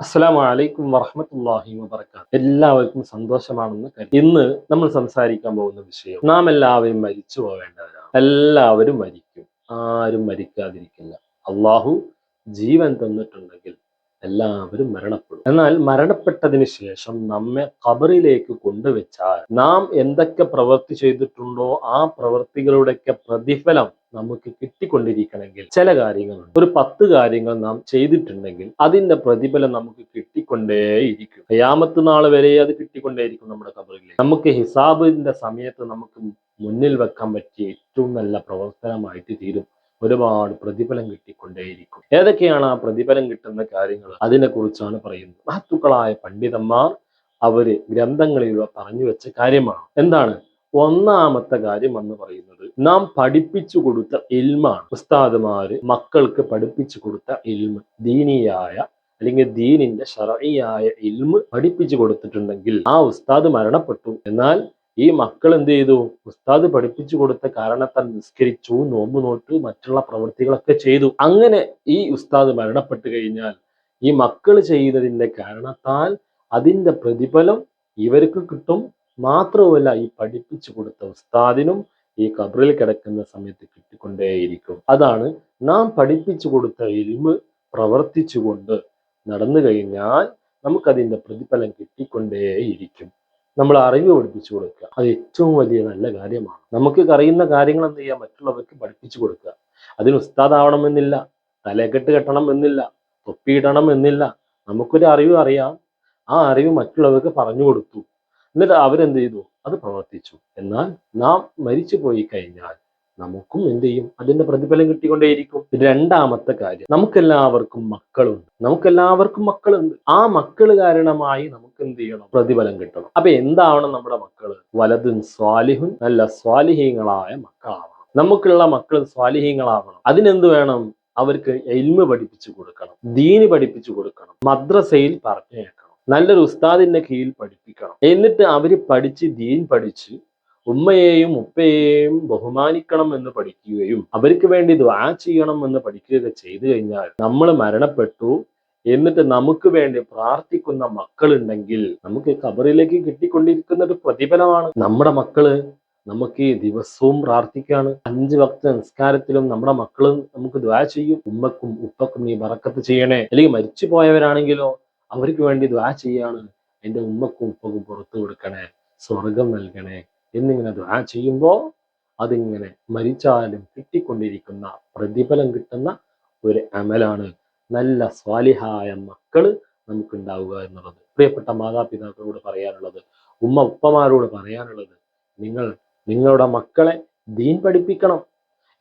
അസ്സലാമു അലൈക്കും വറഹമത്തല്ലാഹി വബർക്കാത്ത് എല്ലാവർക്കും സന്തോഷമാണെന്ന് കരുതി ഇന്ന് നമ്മൾ സംസാരിക്കാൻ പോകുന്ന വിഷയം നാം എല്ലാവരും മരിച്ചു പോവേണ്ടവരാണ് എല്ലാവരും മരിക്കും. ആരും മരിക്കാതിരിക്കില്ല. അള്ളാഹു ജീവൻ തന്നിട്ടുണ്ടെങ്കിൽ എല്ലാവരും മരണപ്പെടും. എന്നാൽ മരണപ്പെട്ടതിന് ശേഷം നമ്മെ കബറിലേക്ക് കൊണ്ടുവച്ചാൽ നാം എന്തൊക്കെ പ്രവൃത്തി ചെയ്തിട്ടുണ്ടോ ആ പ്രവൃത്തികളുടെയൊക്കെ പ്രതിഫലം നമുക്ക് കിട്ടിക്കൊണ്ടിരിക്കണമെങ്കിൽ ചില കാര്യങ്ങളുണ്ട്. ഒരു പത്ത് കാര്യങ്ങൾ നാം ചെയ്തിട്ടുണ്ടെങ്കിൽ അതിന്റെ പ്രതിഫലം നമുക്ക് കിട്ടിക്കൊണ്ടേയിരിക്കും. അയാമത്ത് നാൾ വരെ അത് കിട്ടിക്കൊണ്ടേയിരിക്കും നമ്മുടെ കബറിൽ നമുക്ക് ഹിസാബിന്റെ സമയത്ത് നമുക്ക് മുന്നിൽ വെക്കാൻ പറ്റിയ ഏറ്റവും നല്ല പ്രവർത്തനമായിട്ട് തീരും. ഒരുപാട് പ്രതിഫലം കിട്ടിക്കൊണ്ടേയിരിക്കും. ഏതൊക്കെയാണ് ആ പ്രതിഫലം കിട്ടുന്ന കാര്യങ്ങൾ? അതിനെക്കുറിച്ചാണ് പറയുന്നത്. മഹത്തുക്കളായ പണ്ഡിതന്മാർ അവർ ഗ്രന്ഥങ്ങളിലൂടെ പറഞ്ഞു വെച്ച കാര്യമാണ്. എന്താണ്? ഒന്നാമത്തെ കാര്യം എന്ന് പറയുന്നത് നാം പഠിപ്പിച്ചു കൊടുത്ത ഇൽമാണ്. ഉസ്താദുമാര് മക്കൾക്ക് പഠിപ്പിച്ചു കൊടുത്ത ഇൽമ് ദീനിയായ അല്ലെങ്കിൽ ദീനിന്റെ ഷറയായ ഇൽമ് പഠിപ്പിച്ചു കൊടുത്തിട്ടുണ്ടെങ്കിൽ ആ ഉസ്താദ് മരണപ്പെട്ടു. എന്നാൽ ഈ മക്കൾ എന്ത് ചെയ്തു? ഉസ്താദ് പഠിപ്പിച്ചു കൊടുത്ത കാരണത്താൽ നിസ്കരിച്ചു നോമ്പ് നോട്ടു മറ്റുള്ള പ്രവൃത്തികളൊക്കെ ചെയ്തു. അങ്ങനെ ഈ ഉസ്താദ് മരണപ്പെട്ടു കഴിഞ്ഞാൽ ഈ മക്കൾ ചെയ്തതിന്റെ കാരണത്താൽ അതിന്റെ പ്രതിഫലം ഇവർക്ക് കിട്ടും. മാത്രവുമല്ല ഈ പഠിപ്പിച്ചു കൊടുത്ത ഉസ്താദിനും ഈ കബറിൽ കിടക്കുന്ന സമയത്ത് കിട്ടിക്കൊണ്ടേയിരിക്കും. അതാണ് നാം പഠിപ്പിച്ചു കൊടുത്ത ഇൽമ് പ്രവർത്തിച്ചുകൊണ്ട് നടന്നു കഴിഞ്ഞാൽ നമുക്കതിന്റെ പ്രതിഫലം കിട്ടിക്കൊണ്ടേയിരിക്കും. നമ്മൾ അറിവ് പഠിപ്പിച്ചു കൊടുക്കുക. അത് ഏറ്റവും വലിയ നല്ല കാര്യമാണ്. നമുക്ക് അറിയുന്ന കാര്യങ്ങൾ എന്ത് ചെയ്യാം? മറ്റുള്ളവർക്ക് പഠിപ്പിച്ചു കൊടുക്കുക. അതിന് ഉസ്താദാവണമെന്നില്ല തലക്കെട്ട് കെട്ടണം എന്നില്ല തൊപ്പിയിടണം എന്നില്ല നമുക്കൊരു അറിവ് അറിയാം. ആ അറിവ് മറ്റുള്ളവർക്ക് പറഞ്ഞു കൊടുത്തു. എന്നിട്ട് അവരെന്ത് ചെയ്തു? അത് പ്രവർത്തിച്ചു. എന്നാൽ നാം മരിച്ചു പോയി കഴിഞ്ഞാൽ നമുക്കും എന്ത് ചെയ്യും? അതിന്റെ പ്രതിഫലം കിട്ടിക്കൊണ്ടേയിരിക്കും. രണ്ടാമത്തെ കാര്യം. നമുക്കെല്ലാവർക്കും മക്കളുണ്ട്. നമുക്കെല്ലാവർക്കും മക്കളുണ്ട്. ആ മക്കൾ കാരണമായി നമുക്ക് എന്ത് ചെയ്യണം? പ്രതിഫലം കിട്ടണം. അപ്പൊ എന്താവണം നമ്മുടെ മക്കൾ? വലതും സ്വാലിഹുൻ നല്ല സ്വാലിഹീങ്ങളായ മക്കളാവണം. നമുക്കുള്ള മക്കൾ സ്വാലിഹീങ്ങളാവണം. അതിനെന്ത് വേണം? അവർക്ക് എൽമ പഠിപ്പിച്ചു കൊടുക്കണം. ദീന് പഠിപ്പിച്ചു കൊടുക്കണം. മദ്രസയിൽ പറഞ്ഞേക്കണം നല്ലൊരു ഉസ്താദിന്റെ കീഴിൽ പഠിപ്പിക്കണം. എന്നിട്ട് അവർ പഠിച്ച് ദീൻ പഠിച്ച് ഉമ്മയെയും ഉപ്പയെയും ബഹുമാനിക്കണം എന്ന് പഠിക്കുകയും അവർക്ക് വേണ്ടി ദ്വാ ചെയ്യണം എന്ന് പഠിക്കുകയൊക്കെ ചെയ്തു കഴിഞ്ഞാൽ നമ്മൾ മരണപ്പെട്ടു എന്നിട്ട് നമുക്ക് വേണ്ടി പ്രാർത്ഥിക്കുന്ന മക്കളുണ്ടെങ്കിൽ നമുക്ക് കബറിലേക്ക് കിട്ടിക്കൊണ്ടിരിക്കുന്ന ഒരു പ്രതിഫലമാണ്. നമ്മുടെ മക്കൾ നമുക്ക് ഈ ദിവസവും പ്രാർത്ഥിക്കാണ്. അഞ്ച് ഭക്ത നിസ്കാരത്തിലും നമ്മുടെ മക്കളും നമുക്ക് ദ്വാ ചെയ്യും. ഉമ്മക്കും ഉപ്പക്കും ഈ വറക്കത്ത് ചെയ്യണേ. അല്ലെങ്കിൽ മരിച്ചു പോയവരാണെങ്കിലോ അവർക്ക് വേണ്ടി ദ്വാ ചെയ്യാണ്. എന്റെ ഉമ്മക്കും ഉപ്പക്കും പുറത്തു കൊടുക്കണേ. സ്വർഗം നൽകണേ. എന്നിങ്ങനെ ദ്വാ ചെയ്യുമ്പോൾ അതിങ്ങനെ മരിച്ചാലും കിട്ടിക്കൊണ്ടിരിക്കുന്ന പ്രതിഫലം കിട്ടുന്ന ഒരു അമലാണ് നല്ല സ്വാലിഹായ മക്കൾ നമുക്കുണ്ടാവുക എന്നുള്ളത്. പ്രിയപ്പെട്ട മാതാപിതാക്കളോട് പറയാനുള്ളത് ഉമ്മ ഉപ്പമാരോട് പറയാനുള്ളത് നിങ്ങൾ നിങ്ങളുടെ മക്കളെ ദീൻ പഠിപ്പിക്കണം.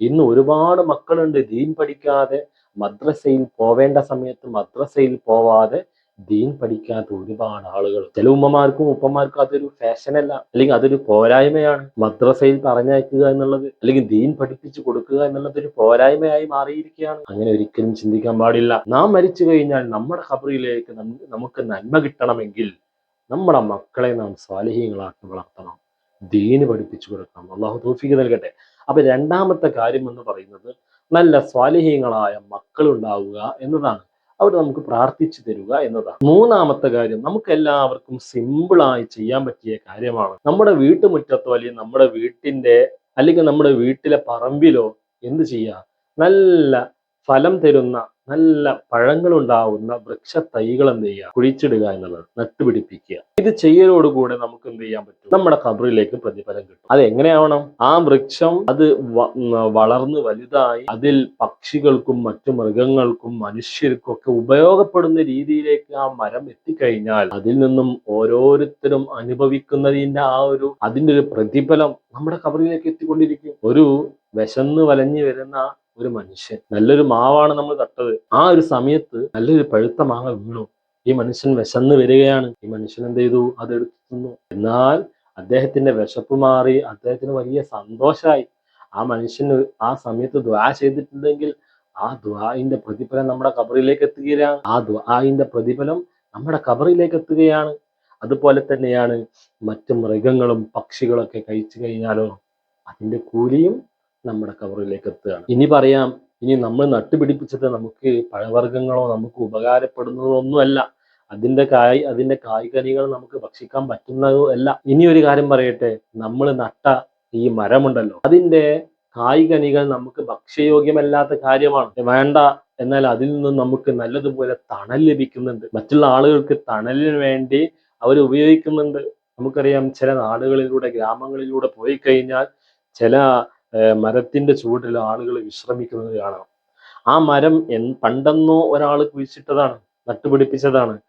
ഇന്ന് ഒരുപാട് മക്കളുണ്ട് ദീൻ പഠിക്കാതെ മദ്രസയിൽ പോവേണ്ട സമയത്ത് മദ്രസയിൽ പോവാതെ ദീൻ പഠിക്കാത്ത ഒരുപാട് ആളുകൾ. ചില ഉമ്മമാർക്കും ഉപ്പമാർക്കും അതൊരു ഫാഷനല്ല അല്ലെങ്കിൽ അതൊരു പോരായ്മയാണ്. മദ്രസയിൽ പറഞ്ഞയക്കുക എന്നുള്ളത് അല്ലെങ്കിൽ ദീൻ പഠിപ്പിച്ചു കൊടുക്കുക എന്നുള്ളത് ഒരു പോരായ്മയായി മാറിയിരിക്കുകയാണ്. അങ്ങനെ ഒരിക്കലും ചിന്തിക്കാൻ പാടില്ല. നാം മരിച്ചു കഴിഞ്ഞാൽ നമ്മുടെ ഖബറിലേക്ക് നമുക്ക് നന്മ കിട്ടണമെങ്കിൽ നമ്മുടെ മക്കളെ നാം സ്വാലഹീങ്ങളാക്കി വളർത്തണം. ദീന് പഠിപ്പിച്ചു കൊടുക്കണം. അള്ളാഹു തോഫിക്ക് നൽകട്ടെ. അപ്പൊ രണ്ടാമത്തെ കാര്യം എന്ന് പറയുന്നത് നല്ല സ്വാലഹീങ്ങളായ മക്കളുണ്ടാവുക എന്നതാണ്. അവർ നമുക്ക് പ്രാർത്ഥിച്ചു തരുക എന്നതാണ്. മൂന്നാമത്തെ കാര്യം നമുക്ക് എല്ലാവർക്കും സിമ്പിളായി ചെയ്യാൻ പറ്റിയ കാര്യമാണ്. നമ്മുടെ വീട്ടുമുറ്റത്തോ അല്ലെങ്കിൽ നമ്മുടെ വീട്ടിന്റെ അല്ലെങ്കിൽ നമ്മുടെ വീട്ടിലെ പറമ്പിലോ എന്ത് ചെയ്യുക? നല്ല ഫലം തരുന്ന നല്ല പഴങ്ങൾ ഉണ്ടാവുന്ന വൃക്ഷ തൈകൾ എന്ത് ചെയ്യുക? കുഴിച്ചിടുക എന്നുള്ളത് നട്ടുപിടിപ്പിക്കുക. ഇത് ചെയ്യലോടുകൂടെ നമുക്ക് എന്ത് ചെയ്യാൻ പറ്റും? നമ്മുടെ കബറിലേക്ക് പ്രതിഫലം കിട്ടും. അത് എങ്ങനെയാവണം ആ വൃക്ഷം അത് വളർന്ന് വലുതായി അതിൽ പക്ഷികൾക്കും മറ്റു മൃഗങ്ങൾക്കും മനുഷ്യർക്കും ഒക്കെ ഉപയോഗപ്പെടുന്ന രീതിയിലേക്ക് ആ മരം എത്തിക്കഴിഞ്ഞാൽ അതിൽ നിന്നും ഓരോരുത്തരും അനുഭവിക്കുന്നതിന്റെ ആ ഒരു അതിന്റെ ഒരു പ്രതിഫലം നമ്മുടെ കബറിലേക്ക് എത്തിക്കൊണ്ടിരിക്കും. ഒരു വിശന്ന് വലഞ്ഞു വരുന്ന ഒരു മനുഷ്യൻ. നല്ലൊരു മാവാണ് നമ്മൾ തട്ടത് ആ ഒരു സമയത്ത് നല്ലൊരു പഴുത്ത മാങ്ങ വീണു. ഈ മനുഷ്യൻ വിശന്ന് വരികയാണ്. ഈ മനുഷ്യൻ എന്ത് ചെയ്തു? അതെടുത്തു എന്നാൽ അദ്ദേഹത്തിന്റെ വിശപ്പ് മാറി. അദ്ദേഹത്തിന് വലിയ സന്തോഷമായി. ആ മനുഷ്യന് ആ സമയത്ത് ദ്വാ ചെയ്തിട്ടുണ്ടെങ്കിൽ ആ ദ്വായിന്റെ പ്രതിഫലം നമ്മുടെ കബറിലേക്ക് എത്തുകയാണ്. ആ ദ്വായിന്റെ പ്രതിഫലം നമ്മുടെ കബറിലേക്ക് എത്തുകയാണ്. അതുപോലെ തന്നെയാണ് മറ്റു മൃഗങ്ങളും പക്ഷികളൊക്കെ കഴിച്ചു കഴിഞ്ഞാലോ അതിന്റെ കൂലിയും നമ്മുടെ കവറിലേക്ക് എത്തുകയാണ് ഇനി പറയാം ഇനി നമ്മൾ നട്ടുപിടിപ്പിച്ചത് നമുക്ക് പഴവർഗങ്ങളോ നമുക്ക് ഉപകാരപ്പെടുന്നതോ ഒന്നുമല്ല അതിന്റെ കായ് അതിന്റെ കായ്കനികൾ നമുക്ക് ഭക്ഷിക്കാൻ പറ്റുന്നതോ അല്ല. ഇനി ഒരു കാര്യം പറയട്ടെ നമ്മൾ നട്ട ഈ മരമുണ്ടല്ലോ അതിന്റെ കായ്കനികൾ നമുക്ക് ഭക്ഷ്യയോഗ്യമല്ലാത്ത കാര്യമാണ്. വേണ്ട എന്നാൽ അതിൽ നിന്നും നമുക്ക് നല്ലതുപോലെ തണൽ ലഭിക്കുന്നുണ്ട്. മറ്റുള്ള ആളുകൾക്ക് തണലിന് വേണ്ടി അവർ ഉപയോഗിക്കുന്നുണ്ട്. നമുക്കറിയാം ചില നാടുകളിലൂടെ ഗ്രാമങ്ങളിലൂടെ പോയി കഴിഞ്ഞാൽ ചില മരത്തിന്റെ ചുവട്ടിൽ ആളുകൾ വിശ്രമിക്കുന്നത് കാണാം. ആ മരം എൻ പണ്ടെന്നോ ഒരാൾ കുഴിച്ചിട്ടതാണ് നട്ടുപിടിപ്പിച്ചതാണ്.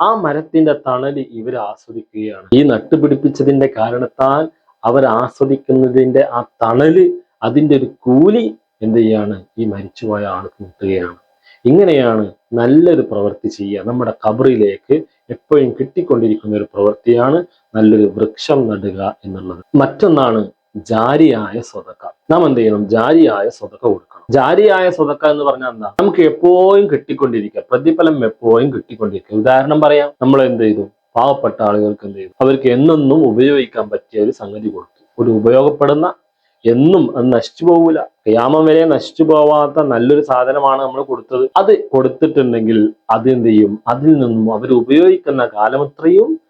ആ മരത്തിന്റെ തണൽ ഇവർ ആസ്വദിക്കുകയാണ്. ഈ നട്ടുപിടിപ്പിച്ചതിന്റെ കാരണത്താൽ അവർ ആസ്വദിക്കുന്നതിന്റെ ആ തണൽ അതിന്റെ ഒരു കൂലി എന്ത് ചെയ്യാണ്? ഈ മരിച്ചുപോയ ആൾ കിട്ടുകയാണ് ഇങ്ങനെയാണ് നല്ലൊരു പ്രവൃത്തി ചെയ്യുക. നമ്മുടെ കബറിലേക്ക് എപ്പോഴും കിട്ടിക്കൊണ്ടിരിക്കുന്ന ഒരു പ്രവൃത്തിയാണ് നല്ലൊരു വൃക്ഷം നടുക എന്നുള്ളത്. മറ്റൊന്നാണ് ജാരിയായ സ്വതക്ക. നാം എന്ത് ചെയ്യണം? ജാരിയായ സ്വതക്ക കൊടുക്കണം. ജാരിയായ സ്വതക്ക എന്ന് പറഞ്ഞാൽ എന്താ? നമുക്ക് എപ്പോഴും കിട്ടിക്കൊണ്ടിരിക്കുക. പ്രതിഫലം എപ്പോഴും കിട്ടിക്കൊണ്ടിരിക്കുക. ഉദാഹരണം പറയാം. നമ്മൾ എന്ത് ചെയ്തു? പാവപ്പെട്ട ആളുകൾക്ക് എന്ത് ചെയ്തു? അവർക്ക് എന്നൊന്നും ഉപയോഗിക്കാൻ പറ്റിയ ഒരു സംഗതി കൊടുത്തു. ഒരു ഉപയോഗപ്പെടുന്ന എന്നും അത് നശിച്ചു പോകൂല. ക്യാമം വരെ നശിച്ചു പോവാത്ത നല്ലൊരു സാധനമാണ് നമ്മൾ കൊടുത്തത്. അത് കൊടുത്തിട്ടുണ്ടെങ്കിൽ അതെന്ത് ചെയ്യും? അതിൽ നിന്നും അവർ ഉപയോഗിക്കുന്ന കാലമത്രയും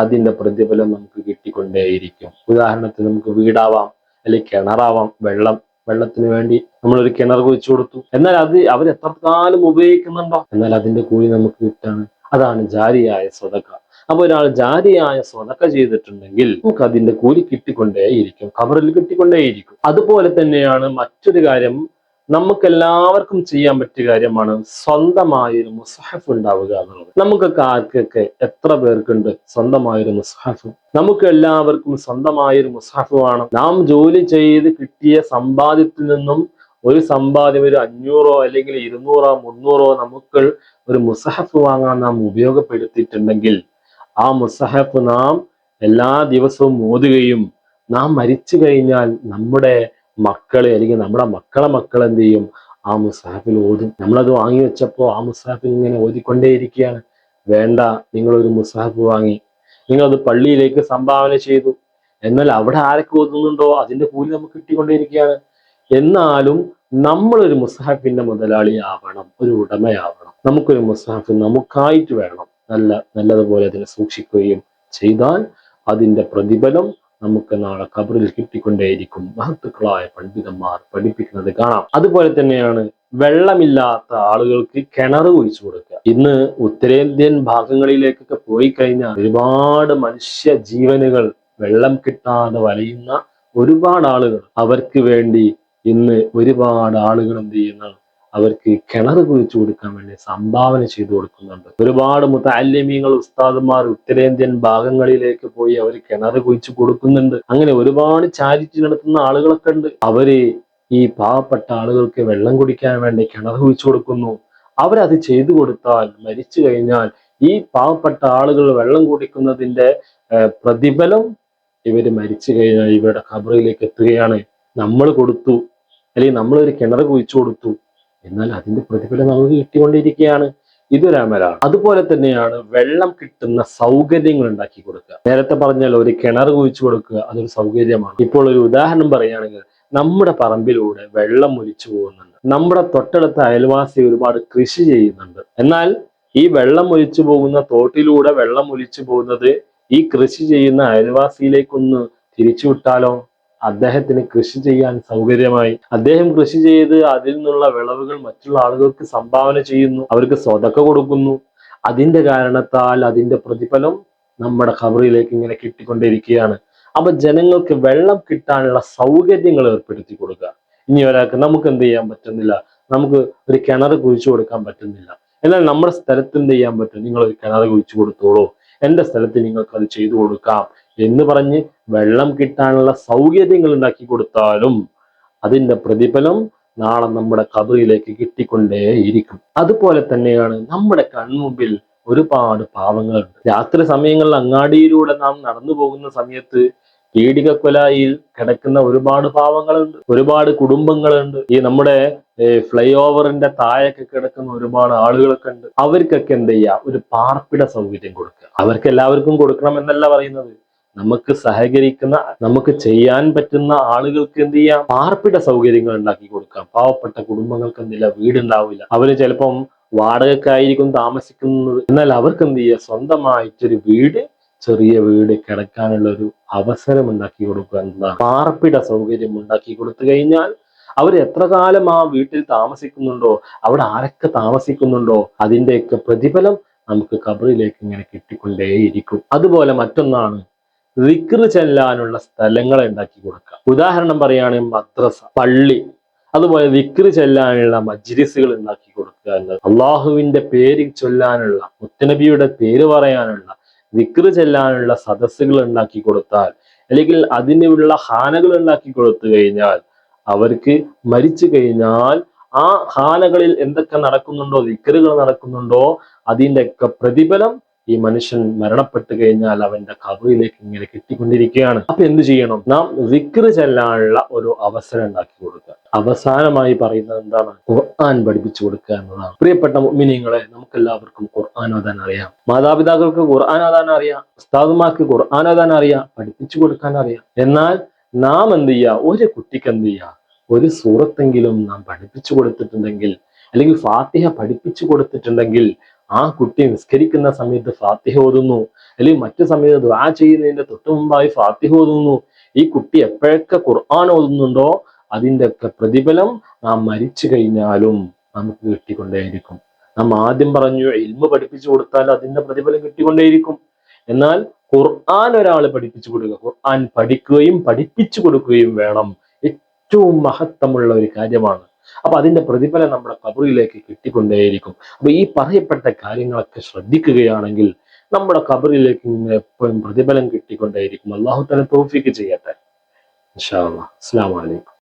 അതിന്റെ പ്രതിഫലം നമുക്ക് കിട്ടിക്കൊണ്ടേയിരിക്കും. ഉദാഹരണത്തിന് നമുക്ക് വീടാവാം അല്ലെങ്കിൽ കിണറാവാം വെള്ളം. വെള്ളത്തിന് വേണ്ടി നമ്മൾ ഒരു കിണർ കുഴിച്ചു കൊടുത്തു. എന്നാൽ അത് അവർ എത്രക്കാലം ഉപയോഗിക്കുന്നുണ്ടോ? എന്നാൽ അതിന്റെ കൂലി നമുക്ക് കിട്ടാണ്. അതാണ് ജാരിയായ സ്വതക്ക. അപ്പൊ ഒരാൾ ജാരിയായ സ്വതക്ക ചെയ്തിട്ടുണ്ടെങ്കിൽ നമുക്ക് അതിന്റെ കൂലി കിട്ടിക്കൊണ്ടേയിരിക്കും. കബറിൽ കിട്ടിക്കൊണ്ടേയിരിക്കും. അതുപോലെ തന്നെയാണ് മറ്റൊരു കാര്യം നമുക്ക് എല്ലാവർക്കും ചെയ്യാൻ പറ്റിയ കാര്യമാണ് സ്വന്തമായൊരു മുസഹഫ് ഉണ്ടാവുക എന്നുള്ളത്. നമുക്കൊക്കെ ആർക്കൊക്കെ എത്ര പേർക്കുണ്ട് സ്വന്തമായൊരു മുസഹഫ്? നമുക്ക് എല്ലാവർക്കും സ്വന്തമായൊരു മുസഹഫ് വേണം. നാം ജോലി ചെയ്ത് കിട്ടിയ സമ്പാദ്യത്തിൽ നിന്നും ഒരു സമ്പാദ്യം ഒരു അഞ്ഞൂറോ അല്ലെങ്കിൽ ഇരുന്നൂറോ മുന്നൂറോ നമുക്ക് ഒരു മുസഹഫ് വാങ്ങാൻ നാം ഉപയോഗപ്പെടുത്തിയിട്ടുണ്ടെങ്കിൽ ആ മുസഹഫ് നാം എല്ലാ ദിവസവും ഓതുകയും നാം മരിച്ചു കഴിഞ്ഞാൽ നമ്മുടെ മക്കളെ അല്ലെങ്കിൽ നമ്മുടെ മക്കളെ മക്കൾ എന്ത് ചെയ്യും? ആ മുസാഫിൽ ഓതും. നമ്മളത് വാങ്ങി വെച്ചപ്പോൾ ആ മുസാഫിൽ ഇങ്ങനെ ഓതിക്കൊണ്ടേയിരിക്കുകയാണ്. വേണ്ട നിങ്ങളൊരു മുസാഫ് വാങ്ങി. നിങ്ങളത് പള്ളിയിലേക്ക് സംഭാവന ചെയ്തു. എന്നാൽ അവിടെ ആരൊക്കെ ഓതുന്നുണ്ടോ? അതിന്റെ കൂലി നമുക്ക് കിട്ടിക്കൊണ്ടേയിരിക്കുകയാണ്. എന്നാലും നമ്മളൊരു മുതലാളി ആവണം ഒരു ഉടമയാവണം. നമുക്കൊരു മുസാഫ് നമുക്കായിട്ട് വേണം. നല്ല നല്ലതുപോലെ അതിനെ സൂക്ഷിക്കുകയും ചെയ്താൽ അതിന്റെ പ്രതിഫലം നമുക്ക് നാളെ കബറിൽ കിട്ടിക്കൊണ്ടേയിരിക്കും. മഹത്തുക്കളായ പണ്ഡിതന്മാർ പഠിപ്പിക്കുന്നത് കാണാം. അതുപോലെ തന്നെയാണ് വെള്ളമില്ലാത്ത ആളുകൾക്ക് കിണർ കുഴിച്ചു കൊടുക്കുക. ഇന്ന് ഉത്തരേന്ത്യൻ ഭാഗങ്ങളിലേക്കൊക്കെ പോയി കഴിഞ്ഞാൽ ഒരുപാട് മനുഷ്യ ജീവനുകൾ വെള്ളം കിട്ടാതെ വലയുന്ന ഒരുപാട് ആളുകൾ. അവർക്ക് വേണ്ടി ഇന്ന് ഒരുപാട് ആളുകൾ എന്ത് ചെയ്യുന്നതാണ് അവർക്ക് കിണർ കുഴിച്ചു കൊടുക്കാൻ വേണ്ടി സംഭാവന ചെയ്തു കൊടുക്കുന്നുണ്ട്. ഒരുപാട് മുത്താലിമീങ്ങൾ ഉസ്താദുമാർ ഉത്തരേന്ത്യൻ ഭാഗങ്ങളിലേക്ക് പോയി അവർ കിണർ കുഴിച്ചു കൊടുക്കുന്നുണ്ട്. അങ്ങനെ ഒരുപാട് ചാരിറ്റി നടത്തുന്ന ആളുകളൊക്കെ ഉണ്ട്. അവർ ഈ പാവപ്പെട്ട ആളുകൾക്ക് വെള്ളം കുടിക്കാൻ വേണ്ടി കിണർ കുഴിച്ചു കൊടുക്കുന്നു. അവരത് ചെയ്തു കൊടുത്താൽ മരിച്ചു കഴിഞ്ഞാൽ ഈ പാവപ്പെട്ട ആളുകൾ വെള്ളം കുടിക്കുന്നതിന്റെ പ്രതിഫലം ഇവർ മരിച്ചു കഴിഞ്ഞാൽ ഇവരുടെ ഖബറിലേക്ക് എത്തുകയാണ്. നമ്മൾ കൊടുത്തു. അല്ലെങ്കിൽ നമ്മളൊരു കിണർ കുഴിച്ചു കൊടുത്തു. എന്നാൽ അതിന്റെ പ്രതിഫലം നമുക്ക് കിട്ടിക്കൊണ്ടിരിക്കുകയാണ്. ഇത് അമലാണ് അതുപോലെ തന്നെയാണ് വെള്ളം കിട്ടുന്ന സൗകര്യങ്ങൾ ഉണ്ടാക്കി കൊടുക്കുക. നേരത്തെ പറഞ്ഞാൽ ഒരു കിണർ കുഴിച്ചു കൊടുക്കുക അതൊരു സൗകര്യമാണ്. ഇപ്പോൾ ഒരു ഉദാഹരണം പറയുകയാണെങ്കിൽ നമ്മുടെ പറമ്പിലൂടെ വെള്ളം ഒലിച്ചു പോകുന്നുണ്ട്. നമ്മുടെ തൊട്ടടുത്ത അയൽവാസി ഒരുപാട് കൃഷി ചെയ്യുന്നുണ്ട്. എന്നാൽ ഈ വെള്ളം ഒലിച്ചു പോകുന്ന തോട്ടിലൂടെ വെള്ളം ഒലിച്ചു പോകുന്നത് ഈ കൃഷി ചെയ്യുന്ന അയൽവാസിയിലേക്കൊന്ന് തിരിച്ചുവിട്ടാലോ അദ്ദേഹത്തിന് കൃഷി ചെയ്യാൻ സൗകര്യമായി. അദ്ദേഹം കൃഷി ചെയ്ത് അതിൽ നിന്നുള്ള വിളവുകൾ മറ്റുള്ള ആളുകൾക്ക് സംഭാവന ചെയ്യുന്നു. അവർക്ക് സ്വതക്ക കൊടുക്കുന്നു. അതിന്റെ കാരണത്താൽ അതിന്റെ പ്രതിഫലം നമ്മുടെ ഖബറിലേക്ക് ഇങ്ങനെ കിട്ടിക്കൊണ്ടിരിക്കുകയാണ്. അപ്പൊ ജനങ്ങൾക്ക് വെള്ളം കിട്ടാനുള്ള സൗകര്യങ്ങൾ ഏർപ്പെടുത്തി കൊടുക്കുക. ഇനി ഒരാൾക്ക് നമുക്ക് എന്ത് ചെയ്യാൻ പറ്റുന്നില്ല? നമുക്ക് ഒരു കിണർ കുഴിച്ചു കൊടുക്കാൻ പറ്റുന്നില്ല. എന്നാൽ നമ്മുടെ സ്ഥലത്ത് എന്ത് ചെയ്യാൻ പറ്റും? നിങ്ങൾ ഒരു കിണർ കുഴിച്ചു കൊടുത്തോളൂ. എന്റെ സ്ഥലത്ത് നിങ്ങൾക്ക് അത് ചെയ്തു കൊടുക്കാം എന്ന് പറഞ്ഞ് വെള്ളം കിട്ടാനുള്ള സൗകര്യങ്ങൾ ഉണ്ടാക്കി കൊടുത്താലും അതിന്റെ പ്രതിഫലം നാളെ നമ്മുടെ കബറിയിലേക്ക് കിട്ടിക്കൊണ്ടേയിരിക്കും. അതുപോലെ തന്നെയാണ് നമ്മുടെ കൺമുമ്പിൽ ഒരുപാട് പാവങ്ങളുണ്ട്. രാത്രി സമയങ്ങളിൽ അങ്ങാടിയിലൂടെ നാം നടന്നു പോകുന്ന സമയത്ത് പീഡികക്കൊലായിൽ കിടക്കുന്ന ഒരുപാട് പാവങ്ങളുണ്ട്. ഒരുപാട് കുടുംബങ്ങളുണ്ട്. ഈ നമ്മുടെ ഫ്ലൈ ഓവറിന്റെ താഴെയൊക്കെ കിടക്കുന്ന ഒരുപാട് ആളുകളൊക്കെ ഉണ്ട്. അവർക്കൊക്കെ എന്ത് ചെയ്യുക ഒരു പാർപ്പിട സൗകര്യം കൊടുക്കുക. അവർക്ക് എല്ലാവർക്കും കൊടുക്കണം എന്നല്ല പറയുന്നത്. നമുക്ക് സഹകരിക്കുന്ന നമുക്ക് ചെയ്യാൻ പറ്റുന്ന ആളുകൾക്ക് എന്ത് ചെയ്യാം? പാർപ്പിട സൗകര്യങ്ങൾ ഉണ്ടാക്കി കൊടുക്കാം. പാവപ്പെട്ട കുടുംബങ്ങൾക്ക് എന്തില്ല വീടുണ്ടാവില്ല. അവർ ചിലപ്പം വാടകക്കായിരിക്കും താമസിക്കുന്നത്. എന്നാൽ അവർക്ക് എന്ത് ചെയ്യുക സ്വന്തമായിട്ടൊരു വീട് ചെറിയ വീട് കിടക്കാനുള്ള ഒരു അവസരം ഉണ്ടാക്കി കൊടുക്കുക എന്നതാണ്. പാർപ്പിട സൗകര്യം ഉണ്ടാക്കി കൊടുത്തു കഴിഞ്ഞാൽ അവർ എത്ര കാലം ആ വീട്ടിൽ താമസിക്കുന്നുണ്ടോ? അവിടെ ആരൊക്കെ താമസിക്കുന്നുണ്ടോ? അതിന്റെയൊക്കെ പ്രതിഫലം നമുക്ക് കബറിലേക്ക് ഇങ്ങനെ കിട്ടിക്കൊണ്ടേയിരിക്കും. അതുപോലെ മറ്റൊന്നാണ് വിക്റ് ചെല്ലാനുള്ള സ്ഥലങ്ങൾ ഉണ്ടാക്കി കൊടുക്കുക. ഉദാഹരണം പറയുകയാണെങ്കിൽ മദ്രസ പള്ളി അതുപോലെ വിക്റ് ചെല്ലാനുള്ള മജ്ലിസുകൾ ഉണ്ടാക്കി കൊടുക്കുക എന്നത്. അള്ളാഹുവിന്റെ പേര് ചൊല്ലാനുള്ള മുത്തനബിയുടെ പേര് പറയാനുള്ള വിക്റ് ചെല്ലാനുള്ള സദസ്സുകൾ ഉണ്ടാക്കി കൊടുത്താൽ അല്ലെങ്കിൽ അതിനുള്ള ഹാനകൾ ഉണ്ടാക്കി കൊടുത്തു കഴിഞ്ഞാൽ അവർക്ക് മരിച്ചു കഴിഞ്ഞാൽ ആ ഹാനകളിൽ എന്തൊക്കെ നടക്കുന്നുണ്ടോ വിക്രുകൾ നടക്കുന്നുണ്ടോ അതിന്റെ ഒക്കെ പ്രതിഫലം ഈ മനുഷ്യൻ മരണപ്പെട്ടു കഴിഞ്ഞാൽ അവന്റെ കബറിലേക്ക് ഇങ്ങനെ കിട്ടിക്കൊണ്ടിരിക്കുകയാണ്. അപ്പൊ എന്ത് ചെയ്യണം? നാം വിക്ര ചെല്ലാനുള്ള ഒരു അവസരം ഉണ്ടാക്കി കൊടുക്കുക. അവസാനമായി പറയുന്നത് എന്താണ്? ഖുർആൻ പഠിപ്പിച്ചു കൊടുക്കുക എന്നതാണ്. പ്രിയപ്പെട്ട മിനിങ്ങളെ നമുക്ക് എല്ലാവർക്കും ഖുർആൻ അറിയാം. മാതാപിതാക്കൾക്ക് ഖുർആൻ അറിയാം. ഉസ്താദുമാർക്ക് ഖുർആൻ അറിയാം. പഠിപ്പിച്ചു കൊടുക്കാൻ അറിയാം. എന്നാൽ നാം എന്ത് ചെയ്യുക ഒരു കുട്ടിക്ക് എന്ത് ചെയ്യുക ഒരു സൂറത്തെങ്കിലും നാം പഠിപ്പിച്ചു കൊടുത്തിട്ടുണ്ടെങ്കിൽ അല്ലെങ്കിൽ ഫാത്തിഹ പഠിപ്പിച്ചു കൊടുത്തിട്ടുണ്ടെങ്കിൽ ആ കുട്ടി നിസ്കരിക്കുന്ന സമയത്ത് ഫാത്തിഹ ഓതുന്നു. അല്ലെങ്കിൽ മറ്റു സമയത്ത് ദ്വാ ചെയ്യുന്നതിന്റെ തൊട്ടു മുമ്പായി ഫാത്തിഹ ഓതുന്നു. ഈ കുട്ടി എപ്പോഴൊക്കെ ഖുർആൻ ഓതുന്നുണ്ടോ അതിന്റെ ഒക്കെ പ്രതിഫലം നാം മരിച്ചു കഴിഞ്ഞാലും നമുക്ക് കിട്ടിക്കൊണ്ടേയിരിക്കും. നാം ആദ്യം പറഞ്ഞു ഇൽമ പഠിപ്പിച്ചു കൊടുത്താൽ അതിന്റെ പ്രതിഫലം കിട്ടിക്കൊണ്ടേയിരിക്കും. എന്നാൽ ഖുർആൻ ഒരാൾ പഠിപ്പിച്ചു കൊടുക്കുക ഖുർആൻ പഠിക്കുകയും പഠിപ്പിച്ചു കൊടുക്കുകയും വേണം. ഏറ്റവും മഹത്വമുള്ള ഒരു കാര്യമാണ് അപ്പൊ അതിന്റെ പ്രതിഫലം നമ്മുടെ കബറിലേക്ക് കിട്ടിക്കൊണ്ടേയിരിക്കും. അപ്പൊ ഈ പറയപ്പെട്ട കാര്യങ്ങളൊക്കെ ശ്രദ്ധിക്കുകയാണെങ്കിൽ നമ്മുടെ കബറിലേക്ക് ഇങ്ങനെ എപ്പോഴും പ്രതിഫലം കിട്ടിക്കൊണ്ടേയിരിക്കും. അള്ളാഹു തന്നെ തോഫിക്ക് ചെയ്യട്ടെ. ഇൻഷാ അല്ലാ അസ്സലാമു അലൈക്കും.